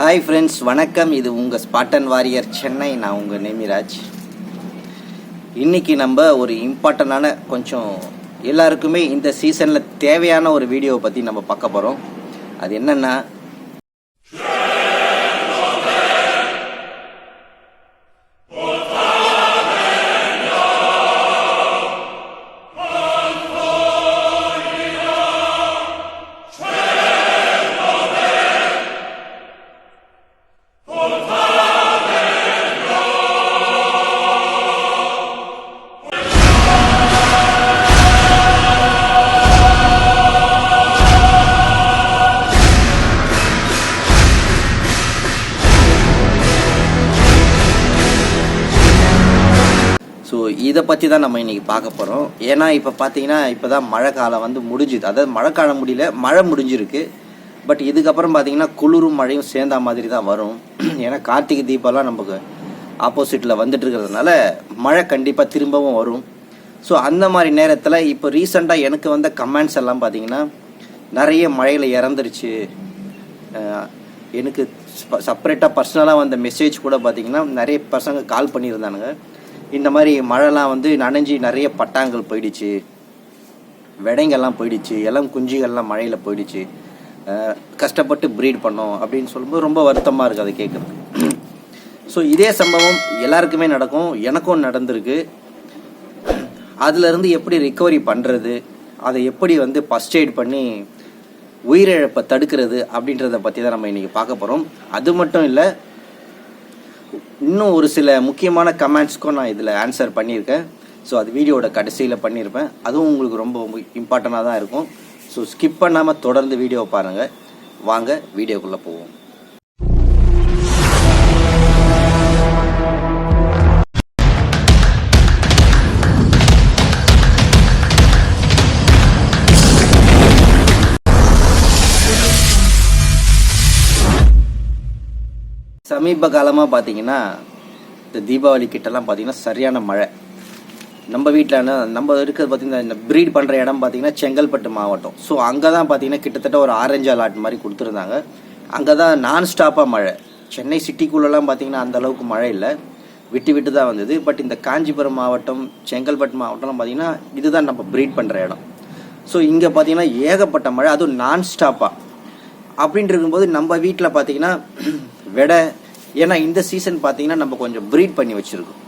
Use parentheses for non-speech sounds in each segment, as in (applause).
Hi friends வணக்கம். இது உங்கள் ஸ்பாட்டன் வாரியர் சென்னை நான் உங்கள் நேமிராஜ். இன்றைக்கி நம்ம ஒரு இம்பார்ட்டண்டான கொஞ்சம் எல்லாருக்குமே இந்த சீசனில் தேவையான ஒரு வீடியோவை பற்றி நம்ம பார்க்க போகிறோம் அது என்னென்னா பற்றி தான் நம்ம இன்றைக்கி பார்க்க போகிறோம் ஏன்னா இப்போ பார்த்தீங்கன்னா இப்போ தான் மழை காலம் வந்து முடிஞ்சுது. அதாவது மழை காலம் முடியல மழை முடிஞ்சிருக்கு. பட் இதுக்கப்புறம் பார்த்தீங்கன்னா குளிரும் மழையும் சேர்ந்தா மாதிரி தான் வரும். (clears throat) ஏன்னா கார்த்திகை தீபம்லாம் நமக்கு ஆப்போசிட்டில் வந்துட்டு இருக்கிறதுனால மழை கண்டிப்பாக திரும்பவும் வரும். ஸோ அந்த மாதிரி நேரத்தில் இப்போ ரீசெண்டாக எனக்கு வந்த கமெண்ட்ஸ் எல்லாம் பார்த்தீங்கன்னா நிறைய மழையில் இறந்துருச்சு. எனக்கு செப்பரேட்டாக பர்சனலாக வந்த மெசேஜ் கூட பார்த்தீங்கன்னா நிறைய பசங்க கால் பண்ணியிருந்தானுங்க. இந்த மாதிரி மழைலாம் வந்து நனைஞ்சி நிறைய பட்டாங்கள் போயிடுச்சு. விடைங்கள்லாம் போயிடுச்சு. எல்லாம் குஞ்சுகள்லாம் மழையில் போயிடுச்சு. கஷ்டப்பட்டு ப்ரீட் பண்ணோம் அப்படின்னு சொல்லும்போது ரொம்ப வருத்தமாக இருக்குது அதை கேட்குறது ஸோ இதே சம்பவம் எல்லாருக்குமே நடக்கும். எனக்கும் நடந்திருக்கு. அதுலேருந்து எப்படி ரிக்கவரி பண்ணுறது அதை எப்படி வந்து ஃபஸ்ட் எய்ட் பண்ணி உயிரிழப்பை தடுக்கிறது அப்படின்றத பற்றி தான் நம்ம இன்றைக்கி பார்க்க போகிறோம் அது மட்டும் இல்லை இன்னும் ஒரு சில முக்கியமான கமெண்ட்ஸ்க்கும் நான் இதில் ஆன்சர் பண்ணியிருக்கேன். ஸோ அது வீடியோட கடைசியில் பண்ணியிருப்பேன். அதுவும் உங்களுக்கு ரொம்ப இம்பார்ட்டண்ட்டாக தான் இருக்கும். ஸோ ஸ்கிப் பண்ணாமல் தொடர்ந்து வீடியோ பாருங்கள் வாங்க வீடியோக்குள்ளே போவோம். சமீப காலமாக பார்த்தீங்கன்னா இந்த தீபாவளி கிட்டலாம் பார்த்தீங்கன்னா சரியான மழை. நம்ம வீட்டில் நம்ம இருக்கிறது பார்த்தீங்கன்னா இந்த ப்ரீட் பண்ணுற இடம் பார்த்தீங்கன்னா செங்கல்பட்டு மாவட்டம். ஸோ அங்கே தான் பார்த்தீங்கன்னா கிட்டத்தட்ட ஒரு ஆரஞ்சு அலாட் மாதிரி கொடுத்துருந்தாங்க. அங்கே தான் நான் ஸ்டாப்பாக மழை. சென்னை சிட்டிக்குள்ளெல்லாம் பார்த்தீங்கன்னா அந்த அளவுக்கு மழை இல்லை. விட்டு விட்டு தான் வந்தது. பட் இந்த காஞ்சிபுரம் மாவட்டம் செங்கல்பட்டு மாவட்டம்லாம் பார்த்தீங்கன்னா இதுதான் நம்ம ப்ரீட் பண்ணுற இடம். ஸோ இங்கே பார்த்தீங்கன்னா ஏகப்பட்ட மழை. அதுவும் நான் ஸ்டாப்பாக அப்படின்ட்டு இருக்கும்போது நம்ம வீட்டில் பார்த்தீங்கன்னா விடை ஏன்னா இந்த சீசன் பார்த்தீங்கன்னா நம்ம கொஞ்சம் ப்ரீட் பண்ணி வச்சுருக்கோம்.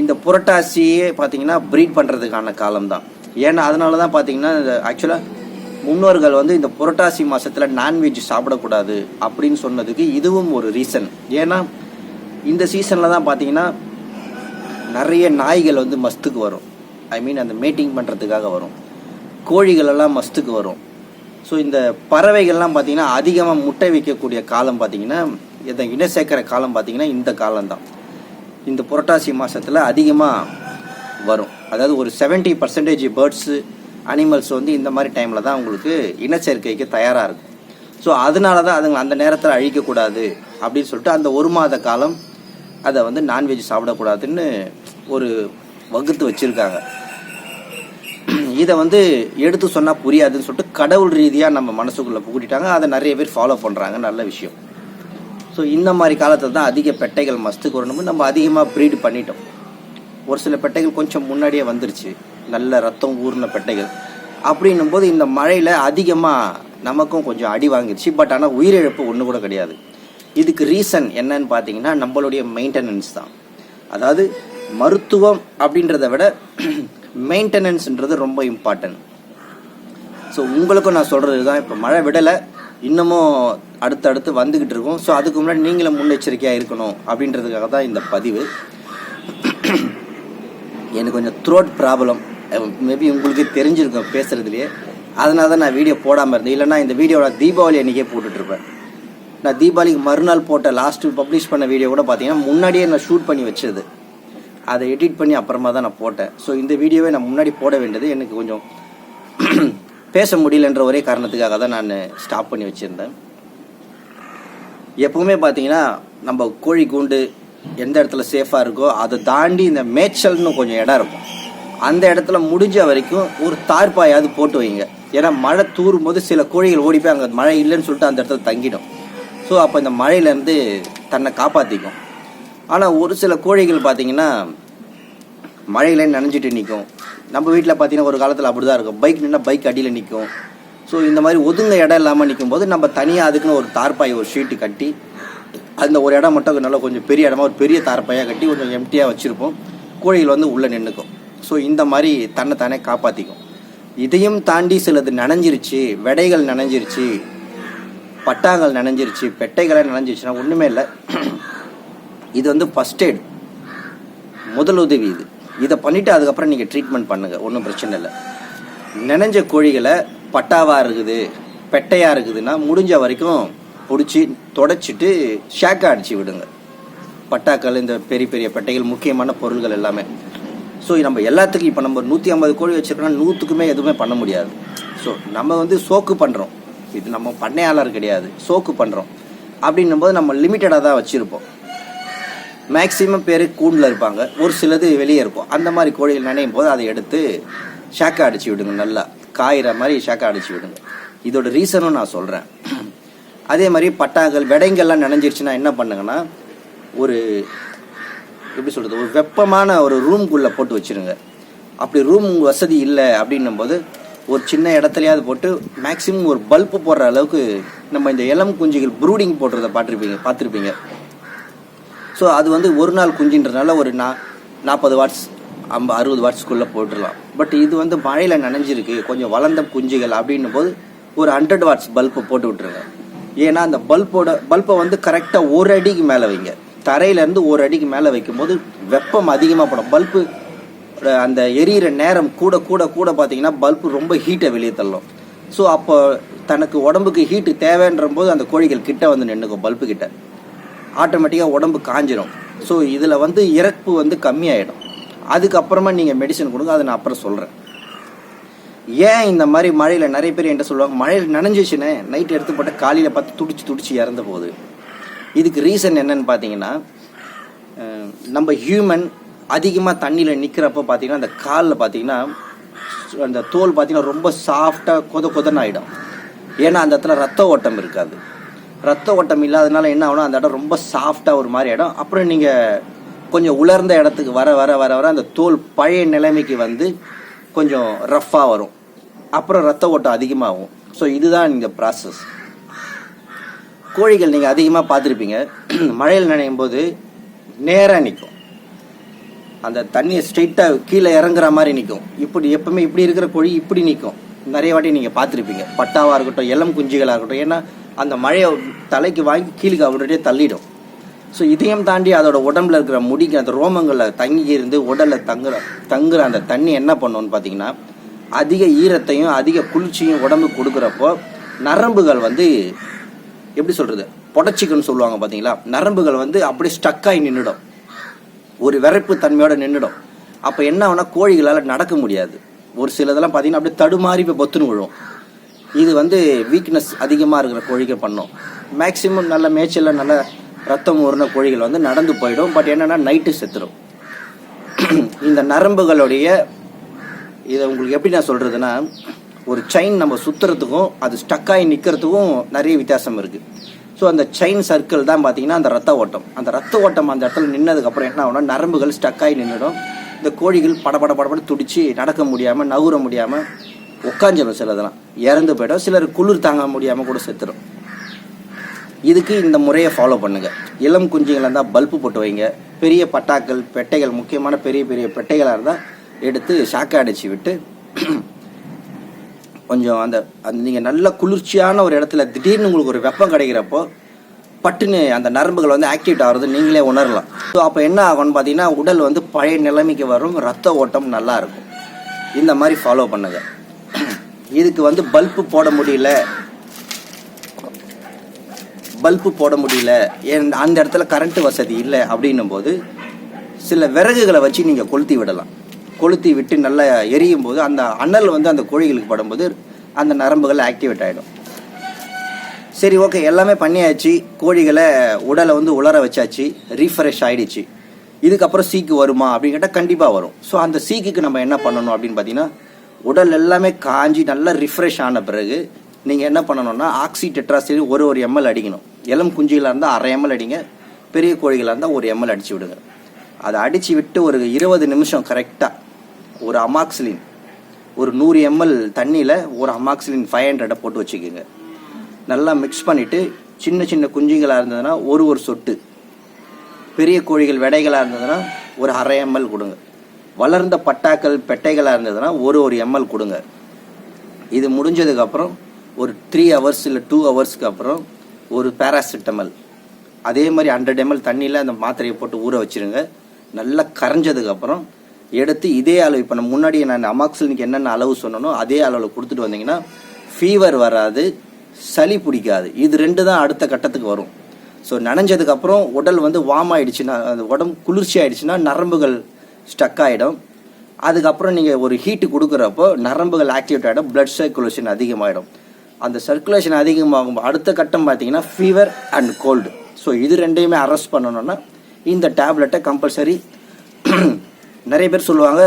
இந்த புரட்டாசியே பார்த்தீங்கன்னா ப்ரீட் பண்ணுறதுக்கான காலம் தான் ஏன்னா அதனால தான் பார்த்தீங்கன்னா ஆக்சுவலாக முன்னோர்கள் வந்து இந்த புரட்டாசி மாதத்தில் நான்வெஜ் சாப்பிடக்கூடாது அப்படின்னு சொன்னதுக்கு இதுவும் ஒரு ரீசன் ஏன்னா இந்த சீசனில் தான் பார்த்தீங்கன்னா நிறைய நாய்கள் வந்து மஸ்துக்கு வரும். ஐ மீன் அந்த மேட்டிங் பண்ணுறதுக்காக வரும். கோழிகளெல்லாம் மஸ்துக்கு வரும். ஸோ இந்த பறவைகள்லாம் பார்த்தீங்கன்னா அதிகமாக முட்டை வைக்கக்கூடிய காலம் பார்த்தீங்கன்னா இதை இன சேர்க்கிற காலம் பார்த்தீங்கன்னா இந்த காலம்தான். இந்த புரட்டாசி மாதத்தில் அதிகமாக வரும். அதாவது ஒரு 70% பர்சன்டேஜ் பேர்ட்ஸு அனிமல்ஸ் வந்து இந்த மாதிரி டைமில் தான் உங்களுக்கு இனச்சேர்க்கைக்கு தயாராக இருக்கும். ஸோ அதனால தான் அதுங்க அந்த நேரத்தில் அழிக்கக்கூடாது அப்படின்னு சொல்லிட்டு அந்த ஒரு மாத காலம் அதை வந்து நான்வெஜ் சாப்பிடக்கூடாதுன்னு ஒரு வகுத்து வச்சுருக்காங்க. இதை வந்து எடுத்து சொன்னால் புரியாதுன்னு சொல்லிட்டு கடவுள் ரீதியாக நம்ம மனசுக்குள்ளே புகுட்டிட்டாங்க. அதை நிறைய பேர் ஃபாலோ பண்ணுறாங்க நல்ல விஷயம். ஸோ இந்த மாதிரி காலத்தில் தான் அதிக பெட்டைகள் மஸ்துக்கு வரணும் நம்ம அதிகமாக ப்ரீடு பண்ணிட்டோம். ஒரு சில பெட்டைகள் கொஞ்சம் முன்னாடியே வந்துருச்சு. நல்ல ரத்தம் ஊர்ன பெட்டைகள். அப்படின்னும் போது இந்த மழையில் அதிகமாக நமக்கும் கொஞ்சம் அடி வாங்கிருச்சு. பட் ஆனால் உயிரிழப்பு ஒன்று கூட கிடையாது. இதுக்கு ரீசன் என்னன்னு பார்த்தீங்கன்னா நம்மளுடைய மெயின்டெனன்ஸ் தான். அதாவது மருத்துவம் அப்படின்றத விட மெயின்டெனன்ஸ்ன்றது ரொம்ப இம்பார்ட்டன்ட் ஸோ உங்களுக்கும் நான் சொல்கிறது தான் இப்போ மழை விடலை இன்னமும் அடுத்தடுத்து வந்துக்கிட்டு இருக்கும். ஸோ அதுக்கு முன்னாடி நீங்களும் முன்னெச்சரிக்கையாக இருக்கணும் அப்படின்றதுக்காக தான் இந்த பதிவு. எனக்கு கொஞ்சம் த்ரோட் ப்ராப்ளம் மேபி உங்களுக்கு தெரிஞ்சிருக்கும் பேசுகிறதுலையே அதனால தான் நான் வீடியோ போடாமல் இருந்தேன். இல்லைன்னா இந்த வீடியோட தீபாவளி அன்றைக்கே போட்டுட்ருப்பேன் நான் தீபாவளிக்கு மறுநாள் போட்ட லாஸ்ட்டு பப்ளிஷ் பண்ண வீடியோ கூட பார்த்தீங்கன்னா முன்னாடியே நான் ஷூட் பண்ணி வச்சது. அதை எடிட் பண்ணி அப்புறமா தான் நான் போட்டேன். ஸோ இந்த வீடியோவை நான் முன்னாடி போட வேண்டியது எனக்கு கொஞ்சம் பேச முடியலன்ற ஒரே காரணத்துக்காக தான் நான் ஸ்டாப் பண்ணி வச்சுருந்தேன். எப்பவுமே பார்த்தீங்கன்னா நம்ம கோழி கூண்டு எந்த இடத்துல சேஃபாக இருக்கோ அதை தாண்டி இந்த மேய்ச்சல்னு கொஞ்சம் இடம் இருக்கும். அந்த இடத்துல முடிஞ்ச வரைக்கும் ஒரு தார்ப்பாயாவது போட்டு வைங்க. ஏன்னா மழை தூரும் போது சில கோழிகள் ஓடி போய் அங்கே மழை இல்லைன்னு சொல்லிட்டு அந்த இடத்துல தங்கிடும். ஸோ அப்போ இந்த மழையிலேருந்து தன்னை காப்பாற்றிக்கும் ஆனால் ஒரு சில கோழிகள் பார்த்தீங்கன்னா மழையில நனைஞ்சிட்டு நிற்கும். நம்ம வீட்டில் பார்த்தீங்கன்னா ஒரு காலத்தில் அப்படி தான் இருக்கும். பைக் நின்னா பைக் அடியில் நிற்கும் ஸோ இந்த மாதிரி ஒதுங்க இடம் இல்லாமல் நிற்கும் போது நம்ம தனியாக அதுக்குன்னு ஒரு தார்பாய் ஒரு ஷீட்டு கட்டி அந்த ஒரு இடம் மட்டும் நல்லா கொஞ்சம் பெரிய இடமா ஒரு பெரிய தார்பாயாக கட்டி கொஞ்சம் எம்டியாக வச்சுருப்போம். கோழிகள் வந்து உள்ளே நின்றுக்கும் ஸோ இந்த மாதிரி தன்னை தானே காப்பாற்றிக்கும் இதையும் தாண்டி சிலது நனைஞ்சிருச்சு விடைகள் நனைஞ்சிருச்சு பட்டாங்கள் நனைஞ்சிருச்சு பெட்டைகளாக நனைஞ்சிருச்சுன்னா ஒன்றுமே இல்லை. இது வந்து ஃபஸ்ட் எய்ட் முதலுதவி இது. இதை பண்ணிவிட்டு அதுக்கப்புறம் நீங்கள் ட்ரீட்மெண்ட் பண்ணுங்கள் ஒன்றும் பிரச்சனை இல்லை. நினைஞ்ச கோழிகளை பட்டாவாக இருக்குது பெட்டையாக இருக்குதுன்னா முடிஞ்ச வரைக்கும் பிடிச்சி தொடச்சிட்டு ஷேக்காக அடிச்சு விடுங்க. பட்டாக்கள் இந்த பெரிய பெரிய பெட்டைகள் முக்கியமான பொருள்கள் எல்லாமே. ஸோ நம்ம எல்லாத்துக்கும் இப்போ நம்ம நூற்றி ஐம்பது கோழி வச்சுருக்கோம்னா நூற்றுக்குமே எதுவுமே பண்ண முடியாது. ஸோ நம்ம வந்து சோக்கு பண்ணுறோம் இது நம்ம பண்ணையாளர் கிடையாது. சோக்கு பண்ணுறோம் அப்படின்னும் போது நம்ம லிமிட்டடாக தான் வச்சுருப்போம். மேக்சிமம் பேர் கூண்டில் இருப்பாங்க. ஒரு சிலது வெளியே இருக்கும். அந்த மாதிரி கோழிகள் நினையும் போது அதை எடுத்து ஷேக்கை அடிச்சு விடுங்க நல்லா. காயிற மாதிரி ஷேக்கை அடிச்சு விடுங்க. இதோட ரீசனும் நான் சொல்கிறேன் அதே மாதிரி பட்டாக்கள் விடைங்கள்லாம் நினைஞ்சிருச்சுன்னா என்ன பண்ணுங்கன்னா ஒரு எப்படி சொல்கிறது ஒரு வெப்பமான ஒரு ரூம்குள்ளே போட்டு வச்சிருங்க. அப்படி ரூம் வசதி இல்லை அப்படின்னும் போது ஒரு சின்ன இடத்துலையாவது போட்டு மேக்ஸிமம் ஒரு பல்ப் போடுற அளவுக்கு நம்ம இந்த இளம் குஞ்சுகள் ப்ரூடிங் போடுறத பார்த்துருப்பீங்க பார்த்துருப்பீங்க. ஸோ அது வந்து ஒரு நாள் குஞ்சுன்றனால ஒரு நா நாற்பது வாட்ஸ் ஐம்ப அறுபது வாட்ஸ்க்குள்ளே போட்டுடலாம். பட் இது வந்து மழையில் நனைஞ்சிருக்கு. கொஞ்சம் வளர்ந்த குஞ்சுகள் அப்படின்னும் போது ஒரு ஹண்ட்ரட் வாட்ஸ் பல்பை போட்டு விட்ருங்க ஏன்னா அந்த பல்போட பல்பை வந்து கரெக்டாக ஒரு அடிக்கு மேலே வைங்க. தரையிலேருந்து ஒரு அடிக்கு மேலே வைக்கும்போது வெப்பம் அதிகமாக படும் பல்பு அந்த எரியிற நேரம் கூட கூட கூட பார்த்தீங்கன்னா பல்பு ரொம்ப ஹீட்டை வெளியே தள்ளும். ஸோ அப்போ தனக்கு உடம்புக்கு ஹீட்டு தேவைன்ற போது அந்த கோழிகள் கிட்ட வந்து நின்றுக்கும் பல்பு கிட்ட. ஆட்டோமேட்டிக்காக உடம்பு காஞ்சிரும். ஸோ இதில் வந்து இறப்பு வந்து கம்மியாயிடும். அதுக்கப்புறமா நீங்கள் மெடிசன் கொடுங்க அதை நான் அப்புறம் சொல்கிறேன் ஏன் இந்த மாதிரி மழையில் நிறைய பேர் என்கிட்ட சொல்லுவாங்க மழையில் நனைஞ்சிச்சுனே நைட் எடுத்து போட்ட காலையில் பார்த்து துடிச்சு துடிச்சு இறந்த போகுது. இதுக்கு ரீசன் என்னன்னு பார்த்தீங்கன்னா நம்ம ஹியூமன் அதிகமாக தண்ணியில் நிற்கிறப்ப பார்த்தீங்கன்னா அந்த காலில் பார்த்தீங்கன்னா அந்த தோல் பார்த்தீங்கன்னா ரொம்ப சாஃப்டாக கொத கொதன்னு ஆகிடும் ஏன்னா அந்த இடத்துல ரத்த ஓட்டம் இருக்காது. ரத்த ஓட்டம் இல்லாதனால என்ன ஆகும் அந்த இடம் ரொம்ப சாஃப்டாக ஒரு மாதிரி இடம் அப்புறம் நீங்கள் கொஞ்சம் உலர்ந்த இடத்துக்கு வர வர வர வர அந்த தோல் பழைய நிலைமைக்கு வந்து கொஞ்சம் ரஃப்பாக வரும். அப்புறம் ரத்த ஓட்டம் அதிகமாகும். ஸோ இதுதான் இந்த ப்ராசஸ் கோழிகள் நீங்கள் அதிகமாக பார்த்துருப்பீங்க. (clears throat) மழையில் நனையும் போது நேராக நிற்கும். அந்த தண்ணியை ஸ்ட்ரெயிட்டாக கீழே இறங்குற மாதிரி நிற்கும். இப்படி எப்பவுமே இப்படி இருக்கிற கோழி இப்படி நிற்கும். நிறைய வாட்டி நீங்கள் பார்த்துருப்பீங்க. பட்டாவாக இருக்கட்டும் இளம் குஞ்சுகளாக இருக்கட்டும். ஏன்னா அந்த மழையை தலைக்கு வாங்கி கீழே அவருடைய தள்ளிடும். ஸோ இதையும் தாண்டி அதோட உடம்புல இருக்கிற முடிக்கு அந்த ரோமங்களில் தங்கி இருந்து உடலில் தங்குற தங்குற அந்த தண்ணி என்ன பண்ணுன்னு பார்த்தீங்கன்னா அதிக ஈரத்தையும் அதிக குளிர்ச்சியும் உடம்புக்கு கொடுக்குறப்போ நரம்புகள் வந்து எப்படி சொல்கிறது புடச்சிக்குன்னு சொல்லுவாங்க பார்த்தீங்களா நரம்புகள் வந்து அப்படியே ஸ்டக்காகி நின்றுடும் ஒரு விரைப்பு தன்மையோடு நின்றுடும் அப்போ என்ன ஆகுனா கோழிகளால் நடக்க முடியாது. ஒரு சிலதெல்லாம் பார்த்தீங்கன்னா அப்படியே தடுமாறி போய் பொத்துன்னு விழுவோம் இது வந்து வீக்னஸ் அதிகமாக இருக்கிற கோழிகள் பண்ணும். மேக்ஸிமம் நல்ல மேய்ச்சலில் நல்ல ரத்தம் ஊறின கோழிகள் வந்து நடந்து போயிடும். பட் என்னென்னா நைட்டு செத்துடும் (clears throat) இந்த நரம்புகளுடைய இதை உங்களுக்கு எப்படி நான் சொல்கிறதுனா ஒரு செயின் நம்ம சுற்றுறதுக்கும் அது ஸ்டக்காகி நிற்கிறதுக்கும் நிறைய வித்தியாசம் இருக்குது ஸோ அந்த செயின் சர்க்கிள் தான் பார்த்தீங்கன்னா அந்த ரத்த ஓட்டம். அந்த ரத்த ஓட்டம் அந்த இடத்துல நின்னதுக்கப்புறம் என்ன ஆகும்னா நரம்புகள் ஸ்டக்காகி நின்றுடும். இந்த கோழிகள் படபட படபட துடிச்சு நடக்க முடியாமல் நகுற முடியாமல் உட்காந்துடும் சிலதெல்லாம் இறந்து போயிடும் சிலர் குளிர் தாங்க முடியாமல் கூட செத்துடும் இதுக்கு இந்த முறையை ஃபாலோ பண்ணுங்கள் இளம் குஞ்சுங்களாக இருந்தால் பல்பு போட்டு வைங்க. பெரிய பட்டாக்கள் பெட்டைகள் முக்கியமான பெரிய பெரிய பெட்டைகளாக இருந்தால் எடுத்து ஷாக்கை அடிச்சு விட்டு கொஞ்சம் அந்த அந்த நீங்கள் நல்ல குளிர்ச்சியான ஒரு இடத்துல திடீர்னு உங்களுக்கு ஒரு வெப்பம் கிடைக்கிறப்போ பட்டுன்னு அந்த நரம்புகள் வந்து ஆக்டிவேட் ஆகிறது நீங்களே உணரலாம். ஸோ அப்போ என்ன ஆகும்னு பார்த்தீங்கன்னா உடல் வந்து பழைய நிலைமைக்கு வரும் ரத்த ஓட்டம் நல்லாயிருக்கும் இந்த மாதிரி ஃபாலோ பண்ணுங்கள் இதுக்கு வந்து பல்பு போட முடியல. பல்பு போட முடியல. ஏன் அந்த இடத்துல கரண்ட் வசதி இல்லை அப்படின்னும் போது சில விறகுகளை வச்சு நீங்கள் கொளுத்தி விடலாம். கொளுத்தி விட்டு நல்லா எரியும் போது அந்த அனல் வந்து அந்த கோழிகளுக்கு படும்போது அந்த நரம்புகள் ஆக்டிவேட் ஆகிடும் சரி ஓகே எல்லாமே பண்ணியாச்சு. கோழிகளை உடலை வந்து உலர வச்சாச்சு. ரீஃப்ரெஷ் ஆகிடுச்சு இதுக்கப்புறம் சீக்கு வருமா அப்படின்னு கேட்டால் கண்டிப்பாக வரும். ஸோ அந்த சீக்குக்கு நம்ம என்ன பண்ணணும் அப்படின்னு பார்த்தீங்கன்னா உடல் எல்லாமே காஞ்சி நல்லா ரிஃப்ரெஷ் ஆன பிறகு நீங்கள் என்ன பண்ணணும்னா ஆக்சி டெட்ராசில் ஒரு ஒரு எம்எல் அடிக்கணும். இளம் குஞ்சுகளாக இருந்தால் அரை எம்எல் அடிங்க பெரிய கோழிகளாக இருந்தால் ஒரு எம்எல் அடிச்சு விடுங்க. அதை அடித்து விட்டு ஒரு இருபது நிமிஷம் கரெக்டாக ஒரு அமாக்சிலின் ஒரு நூறு எம்எல் தண்ணியில் ஒரு அமாக்சிலின் ஃபைவ் ஹண்ட்ரடை போட்டு வச்சுக்கோங்க. நல்லா மிக்ஸ் பண்ணிவிட்டு சின்ன சின்ன குஞ்சுகளாக இருந்ததுன்னா ஒரு ஒரு சொட்டு பெரிய கோழிகள் விடைகளாக இருந்ததுன்னா ஒரு அரை எம்எல் கொடுங்க. வளர்ந்த பட்டாக்கள் பெட்டைகளாக இருந்ததுன்னா ஒரு ஒரு எம்எல் கொடுங்க. இது முடிஞ்சதுக்கப்புறம் ஒரு த்ரீ ஹவர்ஸ் இல்லை டூ ஹவர்ஸ்க்கு அப்புறம் ஒரு பேராசிட்டமல் அதே மாதிரி ஹண்ட்ரட் எம்எல் தண்ணியில் அந்த மாத்திரையை போட்டு ஊற வச்சிருங்க. நல்லா கரைஞ்சதுக்கப்புறம் எடுத்து இதே அளவு இப்போ நான் முன்னாடி நான் அமாக்சிலுக்கு என்னென்ன அளவு சொன்னனோ அதே அளவில் கொடுத்துட்டு வந்தீங்கன்னா ஃபீவர் வராது சளி பிடிக்காது. இது ரெண்டு தான் அடுத்த கட்டத்துக்கு வரும். ஸோ நனைஞ்சதுக்கப்புறம் உடல் வந்து வார்ம் ஆயிடுச்சுன்னா அந்த உடம்பு குளிர்ச்சி ஆயிடுச்சுன்னா நரம்புகள் ஸ்டக் ஆகிடும் அதுக்கப்புறம் நீங்கள் ஒரு ஹீட்டு கொடுக்குறப்போ நரம்புகள் ஆக்டிவேட் ஆகிடும் பிளட் சர்க்குலேஷன் அதிகமாகிடும் அந்த சர்க்குலேஷன் அதிகமாகும் அடுத்த கட்டம் பார்த்தீங்கன்னா ஃபீவர் அண்ட் கோல்டு ஸோ இது ரெண்டையுமே அரெஸ்ட் பண்ணணும்னா இந்த டேப்லெட்டை கம்பல்சரி நிறைய பேர் சொல்லுவாங்க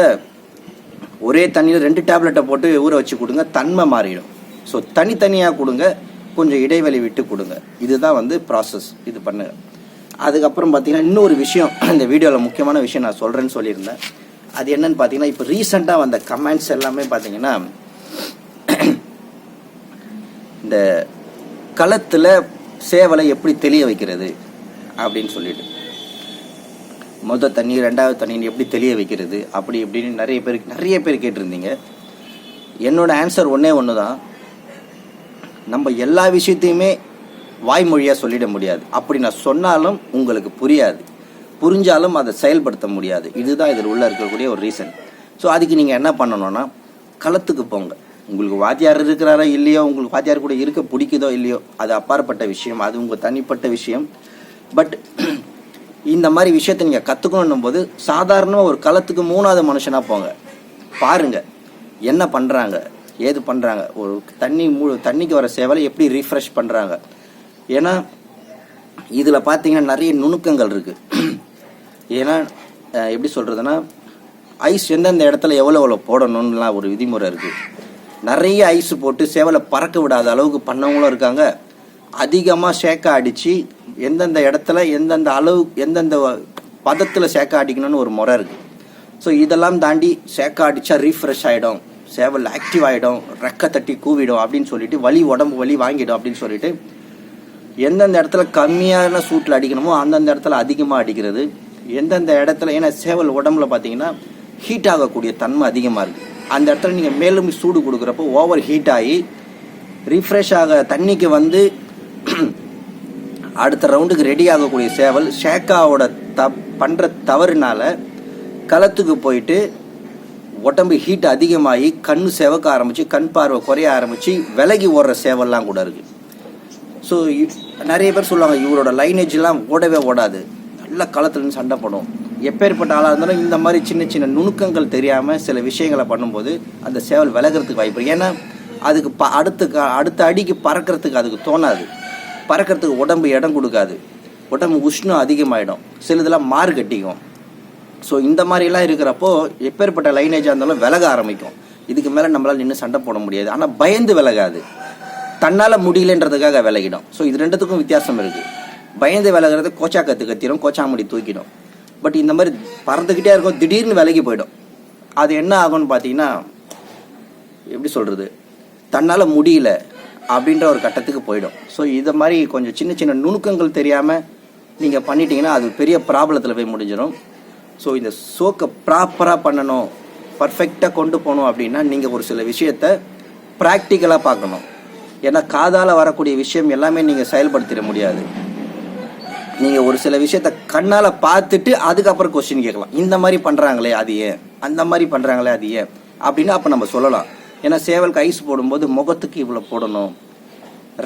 ஒரே தண்ணியில் ரெண்டு டேப்லெட்டை போட்டு ஊற வச்சு கொடுங்க தன்மை மாறிடும். ஸோ தனித்தனியாக கொடுங்க கொஞ்சம் இடைவெளி விட்டு கொடுங்க. இதுதான் வந்து ப்ராசஸ் இது பண்ணுங்கள் அதுக்கப்புறம் பார்த்தீங்கன்னா இன்னொரு விஷயம் (clears throat) இந்த வீடியோவில் முக்கியமான விஷயம் நான் சொல்கிறேன்னு சொல்லியிருந்தேன். அது என்னன்னு பார்த்தீங்கன்னா இப்போ ரீசெண்டாக வந்த கமெண்ட்ஸ் எல்லாமே பார்த்தீங்கன்னா (clears throat) இந்த களத்தில் சேவலை எப்படி தெளிய வைக்கிறது அப்படின்னு சொல்லிட்டு. முத தண்ணி ரெண்டாவது தண்ணி எப்படி தெளிய வைக்கிறது அப்படி இப்படின்னு நிறைய பேர் நிறைய பேர் கேட்டிருந்தீங்க. என்னோட ஆன்சர் ஒன்றே ஒன்று தான் நம்ம எல்லா விஷயத்தையுமே வாய்மொழியாக சொல்லிட முடியாது. அப்படி நான் சொன்னாலும் உங்களுக்கு புரியாது. புரிஞ்சாலும் அதை செயல்படுத்த முடியாது. இதுதான் இதில் உள்ள இருக்கக்கூடிய ஒரு ரீசன் ஸோ அதுக்கு நீங்கள் என்ன பண்ணணும்னா களத்துக்கு போங்க. உங்களுக்கு வாத்தியார் இருக்கிறாரோ இல்லையோ உங்களுக்கு வாத்தியார் கூட இருக்க பிடிக்குதோ இல்லையோ அது அப்பாற்பட்ட விஷயம் அது உங்கள் தனிப்பட்ட விஷயம். பட் இந்த மாதிரி விஷயத்தை நீங்கள் கற்றுக்கணும் போது சாதாரணமாக ஒரு களத்துக்கு மூணாவது மனுஷனாக போங்க. பாருங்கள் என்ன பண்ணுறாங்க ஏது பண்ணுறாங்க ஒரு தண்ணி மூ தண்ணிக்கு வர சேவலை எப்படி ரீஃப்ரெஷ் பண்ணுறாங்க ஏன்னா இதில் பார்த்தீங்கன்னா நிறைய நுணுக்கங்கள் இருக்குது ஏன்னா எப்படி சொல்கிறதுனா ஐஸ் எந்தெந்த இடத்துல எவ்வளோ எவ்வளோ போடணும்லாம் ஒரு விதிமுறை இருக்குது நிறைய ஐஸ் போட்டு சேவலை பறக்க விடாத அளவுக்கு பண்ணவங்களும் இருக்காங்க. அதிகமாக சேக்கா அடித்து எந்தெந்த இடத்துல எந்தெந்த அளவு எந்தெந்த பதத்தில் சேக்கா அடிக்கணும்னு ஒரு முறை இருக்குது ஸோ இதெல்லாம் தாண்டி சேக்கா அடித்தா ரீஃப்ரெஷ் ஆகிடும் சேவல் ஆக்டிவ் ஆகிடும் ரெக்க தட்டி கூவிடும் அப்படின்னு சொல்லிட்டு வலி உடம்பு வலி வாங்கிடும் அப்படின்னு சொல்லிட்டு எந்தெந்த இடத்துல கம்மியான சூட்டில் அடிக்கணுமோ அந்தந்த இடத்துல அதிகமாக அடிக்கிறது. எந்தெந்த இடத்துல ஏன்னா சேவல் உடம்புல பார்த்தீங்கன்னா ஹீட் ஆகக்கூடிய தன்மை அதிகமாக இருக்குது அந்த இடத்துல நீங்கள் மேலும் சூடு கொடுக்குறப்போ ஓவர் ஹீட் ஆகி ரிஃப்ரெஷ் ஆக தண்ணிக்கு வந்து (clears throat) அடுத்த ரவுண்டுக்கு ரெடி ஆகக்கூடிய சேவல் ஷேக்காவோட த பண்ணுற தவறுனால களத்துக்கு போயிட்டு உடம்பு ஹீட் அதிகமாகி கண் செவக்க ஆரம்பித்து கண் பார்வை குறைய ஆரம்பித்து விலகி ஓடுற சேவல்லாம் கூட இருக்குது ஸோ நிறைய பேர் சொல்லுவாங்க இவரோட லைனேஜ்லாம் ஓடவே ஓடாது. நல்ல காலத்துலேருந்து சண்டை போடும். எப்பேற்பட்ட ஆளாக இருந்தாலும் இந்த மாதிரி சின்ன சின்ன நுணுக்கங்கள் தெரியாமல் சில விஷயங்களை பண்ணும்போது அந்த சேவல் விலகிறதுக்கு வாய்ப்பு ஏன்னா அதுக்கு ப அடுத்த அடுத்த அடிக்கு பறக்கிறதுக்கு அதுக்கு தோணாது. பறக்கிறதுக்கு உடம்பு இடம் கொடுக்காது. உடம்பு உஷ்ணம் அதிகமாகிடும் சிலதெல்லாம் மாறு கட்டிக்கும். ஸோ இந்த மாதிரிலாம் இருக்கிறப்போ எப்பேற்பட்ட லைனேஜாக இருந்தாலும் விலக ஆரம்பிக்கும். இதுக்கு மேலே நம்மளால் நின்று சண்டை போட முடியாது. ஆனால் பயந்து விலகாது. தன்னால் முடியலன்றதுக்காக விலகிடும். ஸோ இது ரெண்டுத்துக்கும் வித்தியாசம் இருக்குது பயந்து விலகிறது கோச்சா கற்று கத்திரும் கோச்சாமுடி தூக்கிடும். பட் இந்த மாதிரி பறந்துக்கிட்டே இருக்கும் திடீர்னு விலகி போயிடும். அது என்ன ஆகும்னு பார்த்தீங்கன்னா எப்படி சொல்கிறது தன்னால் முடியல அப்படின்ற ஒரு கட்டத்துக்கு போயிடும். ஸோ இதை மாதிரி கொஞ்சம் சின்ன சின்ன நுணுக்கங்கள் தெரியாமல் நீங்கள் பண்ணிட்டீங்கன்னா அது பெரிய ப்ராப்ளத்தில் போய் முடிஞ்சிடும் ஸோ இந்த சோக்கை ப்ராப்பராக பண்ணணும் பர்ஃபெக்டாக கொண்டு போகணும் அப்படின்னா நீங்கள் ஒரு சில விஷயத்த ப்ராக்டிக்கலாக பார்க்கணும். ஏன்னா காதால் வரக்கூடிய விஷயம் எல்லாமே நீங்கள் செயல்படுத்திட முடியாது. நீங்கள் ஒரு சில விஷயத்த கண்ணால் பார்த்துட்டு அதுக்கப்புறம் கொஸ்டின் கேட்கலாம். இந்த மாதிரி பண்ணுறாங்களே அது ஏன்? அந்த மாதிரி பண்ணுறாங்களே அது ஏன்? அப்படின்னு அப்போ நம்ம சொல்லலாம். ஏன்னா சேவலுக்கு ஐஸ் போடும்போது முகத்துக்கு இவ்வளோ போடணும்.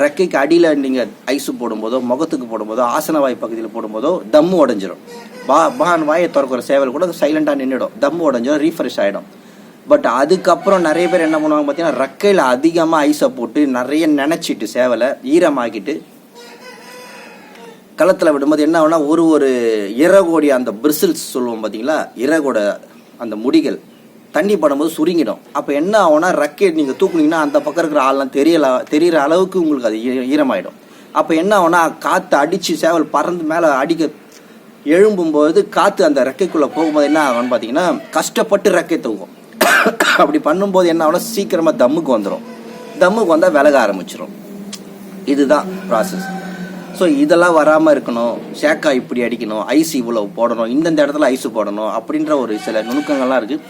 ரெக்கைக்கு அடியில் நீங்கள் ஐஸ் போடும்போதோ முகத்துக்கு போடும்போதோ ஆசன வாய் பகுதியில் போடும்போதோ தம்மு உடஞ்சிரும். பா பான் வாயை திறக்கிற சேவல் கூட சைலண்டாக நின்றுடும் தம்மு உடஞ்சிரும் ரீஃப்ரெஷ் ஆகிடும் பட் அதுக்கப்புறம் நிறைய பேர் என்ன பண்ணுவாங்க பார்த்தீங்கன்னா ரெக்கையில் அதிகமாக ஐஸை போட்டு நிறைய நினச்சிட்டு சேவலை ஈரமாக்கிட்டு களத்தில் விடும்போது என்ன ஆகுனா ஒரு ஒரு இறகோடைய அந்த பிரிசில்ஸ் சொல்லுவோம் பார்த்தீங்களா இறகோட அந்த முடிகள் தண்ணி படும்போது சுருங்கிடும். அப்போ என்ன ஆகும்னா ரக்கெட் நீங்கள் தூக்குனீங்கன்னா அந்த பக்கம் இருக்கிற ஆள்லாம் தெரியல தெரிகிற அளவுக்கு உங்களுக்கு அது ஈ- ஈரமாயிடும். அப்போ என்ன ஆகும்னா காற்று அடித்து சேவல் பறந்து மேலே அடிக்க எழும்பும்போது காற்று அந்த ரெக்கைக்குள்ளே போகும்போது என்ன ஆகும்னு பார்த்தீங்கன்னா கஷ்டப்பட்டு ரெக்கை தூக்கும் அப்படி பண்ணும்போது என்ன ஆகும்னா சீக்கிரமாக தம்முக்கு வந்துடும் தம்முக்கு வந்தால் விலக ஆரம்பிச்சிடும் இதுதான் ப்ராசஸ் ஸோ இதெல்லாம் வராமல் இருக்கணும். ஷேக்கா இப்படி அடிக்கணும். ஐஸ் இவ்வளோ போடணும். இந்தந்த இடத்துல ஐஸ் போடணும் அப்படின்ற ஒரு சில நுணுக்கங்கள்லாம் இருக்குது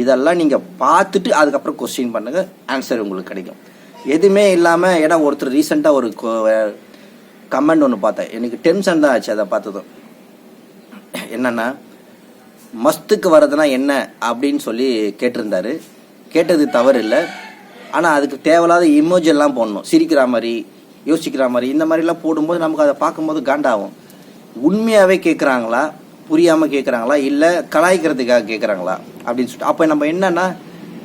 இதெல்லாம் நீங்கள் பார்த்துட்டு அதுக்கப்புறம் கொஸ்டின் பண்ணுங்கள் ஆன்சர் உங்களுக்கு கிடைக்கும். எதுவுமே இல்லாமல் ஏன்னா ஒருத்தர் ரீசெண்டாக ஒரு கமெண்ட் ஒன்று பார்த்தேன். எனக்கு டென்ஷன் தான் ஆச்சு அதை பார்த்ததும். என்னென்னா மஸ்துக்கு வர்றதுனா என்ன அப்படின்னு சொல்லி கேட்டிருந்தாரு. கேட்டது தவறு இல்லை ஆனால் அதுக்கு தேவையில்லாத emoji எல்லாம் போடணும். சிரிக்கிற மாதிரி யோசிக்கிற மாதிரி இந்த மாதிரிலாம் போடும்போது நமக்கு அதை பார்க்கும்போது காண்டாகும். உண்மையாகவே கேட்குறாங்களா புரியாமல் கேட்குறாங்களா இல்லை கலாய்க்கிறதுக்காக கேட்குறாங்களா அப்படின்னு சொல்லிட்டு. அப்போ நம்ம என்னன்னா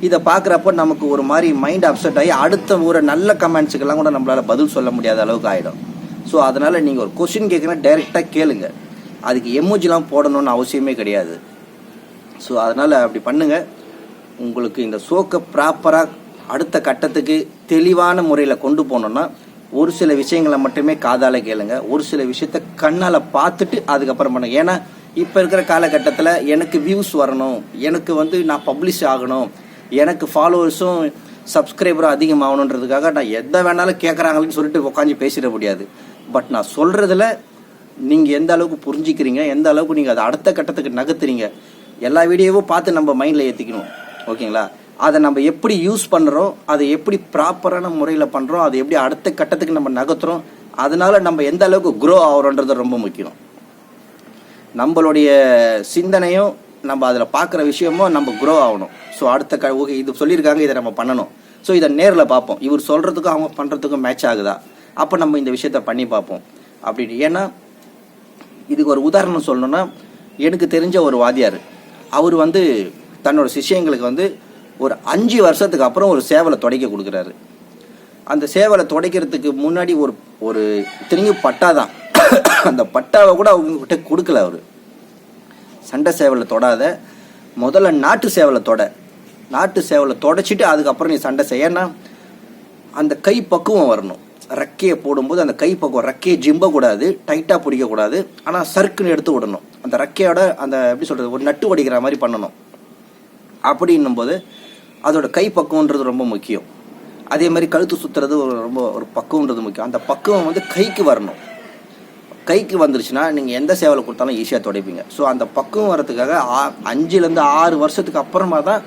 இதை பார்க்குறப்போ நமக்கு ஒரு மாதிரி மைண்ட் அப்செட் ஆகி அடுத்த ஒரு நல்ல கமெண்ட்ஸுக்கெல்லாம் கூட நம்மளால் பதில் சொல்ல முடியாத அளவுக்கு ஆகிடும் ஸோ அதனால் நீங்கள் ஒரு கொஷின் கேட்குறேன் டைரெக்டாக கேளுங்க. அதுக்கு எமோஜிலாம் போடணும்னு அவசியமே கிடையாது. ஸோ அதனால் அப்படி பண்ணுங்கள் உங்களுக்கு இந்த சோக்கை ப்ராப்பராக அடுத்த கட்டத்துக்கு தெளிவான முறையில் கொண்டு போகணுன்னா ஒரு சில விஷயங்களை மட்டுமே காதால் கேளுங்க. ஒரு சில விஷயத்த கண்ணால் பார்த்துட்டு அதுக்கப்புறம் பண்ணுங்க. ஏன்னா இப்போ இருக்கிற காலகட்டத்தில் எனக்கு வியூஸ் வரணும். எனக்கு வந்து நான் பப்ளிஷ் ஆகணும். எனக்கு ஃபாலோவர்ஸும் சப்ஸ்கிரைபரும் அதிகமாகணுன்றதுக்காக நான் எதை வேணாலும் கேட்குறாங்களேன்னு சொல்லிட்டு உட்காந்து பேசிட முடியாது. பட் நான் சொல்கிறதுல நீங்கள் எந்த அளவுக்கு புரிஞ்சிக்கிறீங்க எந்த அளவுக்கு நீங்கள் அதை அடுத்த கட்டத்துக்கு நகர்த்துறீங்க எல்லா வீடியோவும் பார்த்து நம்ம மைண்டில் ஏற்றிக்கணும் ஓகேங்களா? அதை நம்ம எப்படி யூஸ் பண்ணுறோம் அதை எப்படி ப்ராப்பரான முறையில் பண்ணுறோம் அதை எப்படி அடுத்த கட்டத்துக்கு நம்ம நகர்த்துறோம் அதனால நம்ம எந்த அளவுக்கு க்ரோ ஆகிறோன்றது ரொம்ப முக்கியம். நம்மளுடைய சிந்தனையும் நம்ம அதில் பார்க்குற விஷயமும் நம்ம க்ரோ ஆகணும். ஸோ அடுத்த க ஓகே இது சொல்லியிருக்காங்க இதை நம்ம பண்ணணும். ஸோ இதை நேரில் பார்ப்போம். இவர் சொல்கிறதுக்கும் அவங்க பண்ணுறதுக்கும் மேட்ச் ஆகுதா? அப்போ நம்ம இந்த விஷயத்த பண்ணி பார்ப்போம். அப்படின்னு. ஏன்னா இதுக்கு ஒரு உதாரணம் சொல்லணும்னா எனக்கு தெரிஞ்ச ஒரு வாத்தியார். அவர் வந்து தன்னோட சிஷியங்களுக்கு வந்து ஒரு அஞ்சு வருஷத்துக்கு அப்புறம் ஒரு சேவலை துடைக்க கொடுக்குறாரு. அந்த சேவலை துடைக்கிறதுக்கு முன்னாடி ஒரு ஒரு திரும்பி பட்டா தான். அந்த பட்டாவை கூட அவங்கக்கிட்ட கொடுக்கல அவர். சண்டை சேவலை தொடாத முதல்ல நாட்டு சேவலை தொட. நாட்டு சேவலை தொடச்சிட்டு அதுக்கப்புறம் நீ சண்டை செய்யனா அந்த கை பக்குவம் வரணும். ரெக்கையை போடும்போது அந்த கை பக்குவம் ரெக்கையை ஜிம்பக்கூடாது டைட்டாக பிடிக்கக்கூடாது ஆனால் சர்க்குன்னு எடுத்து விடணும். அந்த ரெக்கையோட அந்த எப்படி சொல்கிறது ஒரு நட்டு வடிக்கிற மாதிரி பண்ணணும். அப்படின்னும் போது அதோட கை பக்குவன்றது ரொம்ப முக்கியம். அதே மாதிரி கழுத்து சுற்றுறது ஒரு ரொம்ப ஒரு பக்குவன்றது முக்கியம். அந்த பக்குவம் வந்து கைக்கு வரணும். கைக்கு வந்துருச்சுன்னா நீங்கள் எந்த சேவலை கொடுத்தாலும் ஈஸியாக துடைப்பீங்க. ஸோ அந்த பக்குவம் வரதுக்காக ஆ- அஞ்சுலேருந்து ஆறு வருஷத்துக்கு அப்புறமா தான்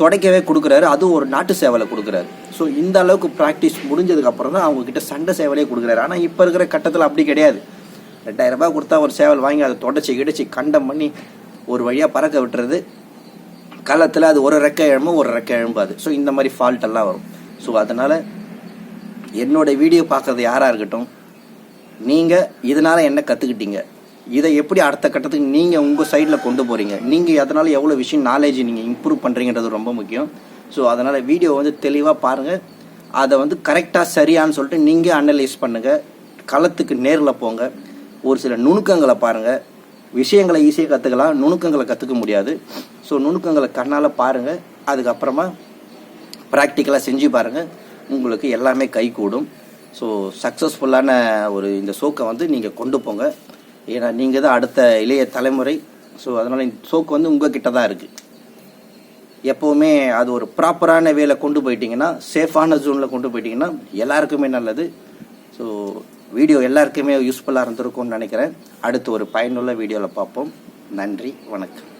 துடைக்கவே கொடுக்குறாரு. அதுவும் ஒரு நாட்டு சேவலை கொடுக்குறாரு. ஸோ இந்த அளவுக்கு ப்ராக்டிஸ் முடிஞ்சதுக்கு அப்புறம் தான் அவங்கக்கிட்ட சண்டை சேவலே கொடுக்குறாரு. ஆனால் இப்போ இருக்கிற கட்டத்தில் அப்படி கிடையாது. ரெண்டாயிரம் ரூபாய் கொடுத்தா ஒரு சேவல் வாங்கி அதை தொடச்சி கிடச்சி கண்டம் பண்ணி ஒரு வழியாக பறக்க விட்டுறது. களத்தில் அது ஒரு ரெக்கை எழும்பும் ஒரு ரெக்கை எழும்பாது. ஸோ இந்த மாதிரி ஃபால்ட் எல்லாம் வரும். ஸோ அதனால் என்னோட வீடியோ பார்க்குறது யாராக இருக்கட்டும் நீங்கள் இதனால் என்ன கற்றுக்கிட்டீங்க இதை எப்படி அடுத்த கட்டத்துக்கு நீங்கள் உங்கள் சைடில் கொண்டு போகிறீங்க நீங்கள் அதனால் எவ்வளோ விஷயம் நாலேஜ் நீங்கள் இம்ப்ரூவ் பண்ணுறீங்கன்றது ரொம்ப முக்கியம். ஸோ அதனால் வீடியோ வந்து தெளிவாக பாருங்கள் அதை வந்து கரெக்டாக சரியான்னு சொல்லிட்டு நீங்கள் அனலைஸ் பண்ணுங்கள் களத்துக்கு நேரில் போங்க. ஒரு சில நுணுக்கங்களை பாருங்கள் விஷயங்களை ஈஸியாக கற்றுக்கலாம் நுணுக்கங்களை கற்றுக்க முடியாது. ஸோ நுணுக்கங்களை கண்ணால் பாருங்கள் அதுக்கப்புறமா ப்ராக்டிக்கலாக செஞ்சு பாருங்கள் உங்களுக்கு எல்லாமே கை கூடும் ஸோ சக்ஸஸ்ஃபுல்லான ஒரு இந்த சோக்கை வந்து நீங்கள் கொண்டு போங்க. ஏன்னா நீங்கள் தான் அடுத்த இளைய தலைமுறை. ஸோ அதனால் இந்த சோக்கு வந்து உங்கள் கிட்ட தான் இருக்குது எப்போவுமே அது ஒரு ப்ராப்பரான வேலை கொண்டு போயிட்டீங்கன்னா சேஃபான ஜோனில் கொண்டு போயிட்டீங்கன்னா எல்லாருக்குமே நல்லது. ஸோ வீடியோ எல்லாருக்குமே யூஸ்ஃபுல்லாக இருந்திருக்கும்னு நினைக்கிறேன். அடுத்து ஒரு பயனுள்ள வீடியோவில் பார்ப்போம். நன்றி வணக்கம்.